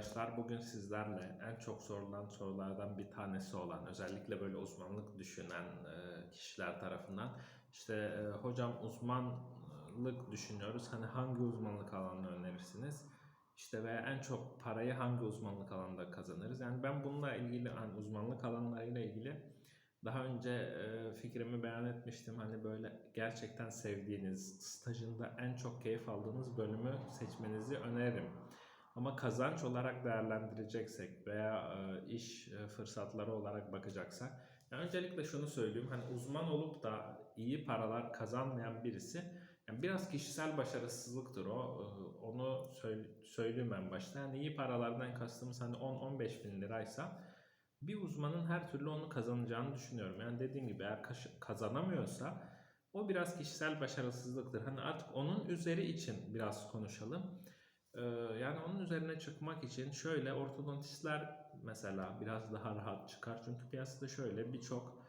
arkadaşlar. Bugün sizlerle en çok sorulan sorulardan bir tanesi olan, özellikle böyle uzmanlık düşünen e, kişiler tarafından işte e, hocam uzmanlık düşünüyoruz. Hani hangi uzmanlık alanını önerirsiniz? İşte veya en çok parayı hangi uzmanlık alanında kazanırız? Yani ben bununla ilgili hani uzmanlık alanlarıyla ilgili daha önce e, fikrimi beyan etmiştim. Hani böyle gerçekten sevdiğiniz, stajında en çok keyif aldığınız bölümü seçmenizi öneririm. Ama kazanç olarak değerlendireceksek veya e, iş e, fırsatları olarak bakacaksak, yani öncelikle şunu söyleyeyim. Hani uzman olup da iyi paralar kazanmayan birisi, yani biraz kişisel başarısızlıktır o. E, onu söyle, söyleyeyim en başta. Yani iyi paralardan kastımız hani 10-15 bin liraysa bir uzmanın her türlü onu kazanacağını düşünüyorum. Yani dediğim gibi eğer kazanamıyorsa o biraz kişisel başarısızlıktır. Hani artık onun üzeri için biraz konuşalım. Yani onun üzerine çıkmak için şöyle ortodontistler mesela biraz daha rahat çıkar. Çünkü piyasada şöyle birçok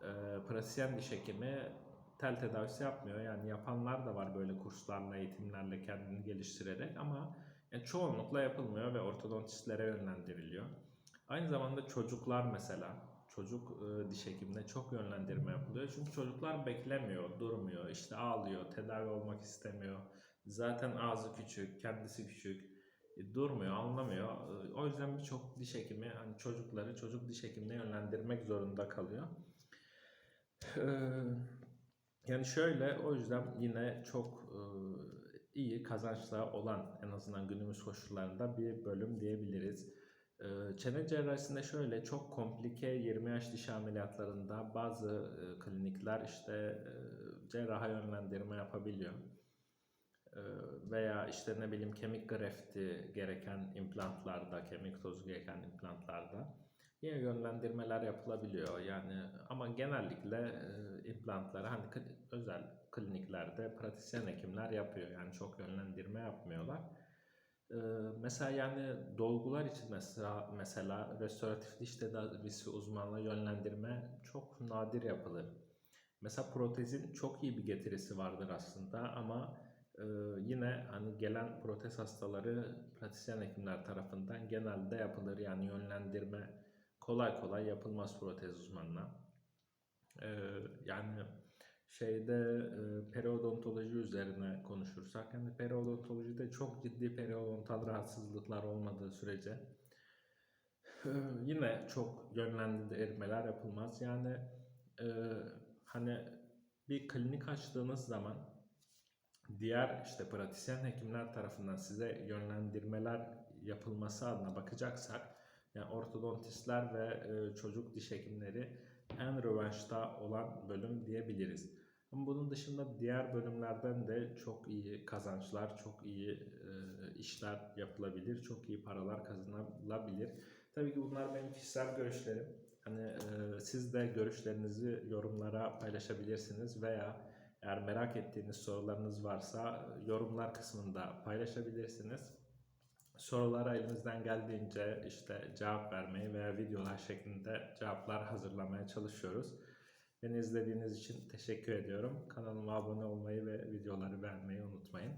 e, pratisyen diş hekimi tel tedavisi yapmıyor. Yani yapanlar da var böyle kurslarla, eğitimlerle kendini geliştirerek ama yani çoğunlukla yapılmıyor ve ortodontistlere yönlendiriliyor. Aynı zamanda çocuklar mesela çocuk e, diş hekimine çok yönlendirme yapılıyor. Çünkü çocuklar beklemiyor, durmuyor, işte ağlıyor, tedavi olmak istemiyor. Zaten ağzı küçük, kendisi küçük, e, durmuyor, anlamıyor. E, o yüzden birçok diş hekimi hani çocukları çocuk diş hekimine yönlendirmek zorunda kalıyor. E, yani şöyle o yüzden yine çok iyi kazançlı olan en azından günümüz koşullarında bir bölüm diyebiliriz. Çene cerrahisinde şöyle çok komplike 20 yaş diş ameliyatlarında bazı klinikler işte cerraha yönlendirme yapabiliyor. E, veya işte ne bileyim kemik grefti gereken implantlarda, kemik tozu gereken implantlarda yine yönlendirmeler yapılabiliyor. Yani ama genellikle e, implantları hani özel kliniklerde pratisyen hekimler yapıyor. Yani çok yönlendirme yapmıyorlar. Ee, mesela yani dolgular için mesela mesela restoratif diş tedavisi uzmanlığı yönlendirme çok nadir yapılır. Mesela protezin çok iyi bir getirisi vardır aslında ama hani gelen protez hastaları pratisyen hekimler tarafından genelde yapılır. Yani yönlendirme kolay kolay yapılmaz protez uzmanına. Ee, yani şeyde e, periodontoloji üzerine konuşursak yani periodontolojide çok ciddi periodontal rahatsızlıklar olmadığı sürece e, yine çok yönlendirmeler yapılmaz. Yani e, hani bir klinik açtığınız zaman diğer işte pratisyen hekimler tarafından size yönlendirmeler yapılması adına bakacaksak yani ortodontistler ve e, çocuk diş hekimleri en rövanşta olan bölüm diyebiliriz. Ama bunun dışında diğer bölümlerden de çok iyi kazançlar, çok iyi e, işler yapılabilir, çok iyi paralar kazanılabilir. Tabii ki bunlar benim kişisel görüşlerim. Hani e, siz de görüşlerinizi yorumlara paylaşabilirsiniz veya eğer merak ettiğiniz sorularınız varsa yorumlar kısmında paylaşabilirsiniz. Sorulara elimizden geldiğince işte cevap vermeyi veya videolar şeklinde cevaplar hazırlamaya çalışıyoruz. Beni izlediğiniz için teşekkür ediyorum. Kanalıma abone olmayı ve videoları beğenmeyi unutmayın.